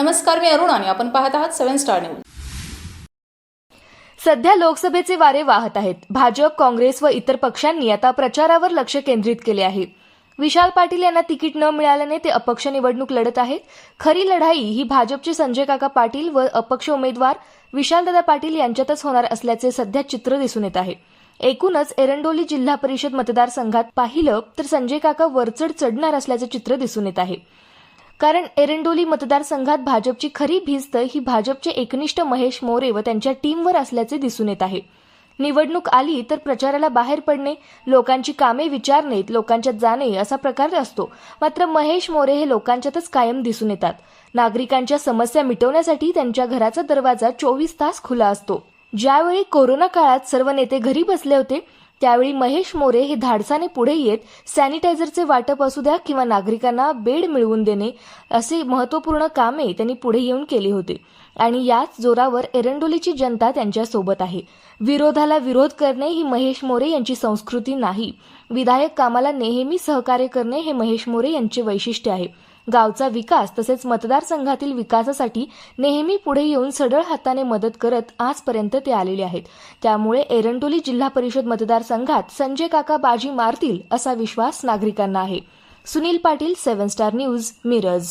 नमस्कार मी अरुण आणि आपण पाहत आहात सेव्हन स्टार न्यूज. सध्या लोकसभेचे वारे वाहत आहेत. भाजप काँग्रेस व इतर पक्षांनी आता प्रचारावर लक्ष केंद्रित केले आहे. विशाल पाटील यांना तिकीट न मिळाल्याने ते अपक्ष निवडणूक लढत आहेत. खरी लढाई ही भाजपचे संजय काका पाटील व अपक्ष उमेदवार विशालदादा पाटील यांच्यातच होणार असल्याचे सध्या चित्र दिसून येत आहे. एकूणच एरंडोली जिल्हा परिषद मतदारसंघात पाहिलं तर संजय काका वरचढ चढणार असल्याचे चित्र दिसून येत आहे. कारण एरंडोली मतदारसंघात भाजपची खरी भिस्त ही भाजपचे एकनिष्ठ महेश मोरे व त्यांच्या टीमवर असल्याचे दिसून येत आहे. निवडणूक आली तर प्रचाराला बाहेर पडणे लोकांची कामे विचारणे लोकांच्यात जाणे असा प्रकार असतो. मात्र महेश मोरे हे लोकांच्यातच कायम दिसून येतात. नागरिकांच्या समस्या मिटवण्यासाठी त्यांच्या घराचा दरवाजा चोवीस तास खुला असतो. ज्यावेळी कोरोना काळात सर्व नेते घरी बसले होते त्यावेळी महेश मोरे हे धाडसाने पुढे येत सॅनिटायझरचे वाटप असू द्या किंवा नागरिकांना बेड मिळवून देणे असे महत्त्वपूर्ण कामे त्यांनी पुढे येऊन केली होती. आणि याच जोरावर एरंडोलीची जनता त्यांच्यासोबत आहे. विरोधाला विरोध करणे ही महेश मोरे यांची संस्कृती नाही. विधायक कामाला नेहमी सहकार्य करणे हे महेश मोरे यांचे वैशिष्ट्य आहे. गावचा विकास तसेच मतदारसंघातील विकासासाठी नेहमी पुढे येऊन सढळ हाताने मदत करत आजपर्यंत ते आलेले आहेत. त्यामुळे एरंडोली जिल्हा परिषद मतदारसंघात संजय काका बाजी मारतील असा विश्वास नागरिकांना आहे. Sunil Patil seven star news Miraj.